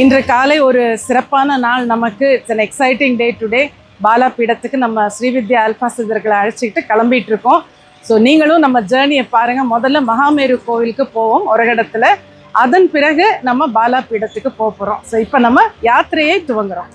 இன்று காலை ஒரு சிறப்பான நாள் நமக்கு. It's an exciting day today Bala பீடத்துக்கு நம்ம ஸ்ரீவித்யா அல்பா சிதர்களை அழைச்சிக்கிட்டு கிளம்பிட்டு இருக்கோம். ஸோ நீங்களும் நம்ம ஜேர்னியை பாருங்கள் முதல்ல மகாமேரு கோவிலுக்கு போவோம் ஒரு இடத்துல அதன் பிறகு நம்ம பாலா பீடத்துக்கு போக போகிறோம் ஸோ இப்போ நம்ம யாத்திரையை துவங்குறோம்.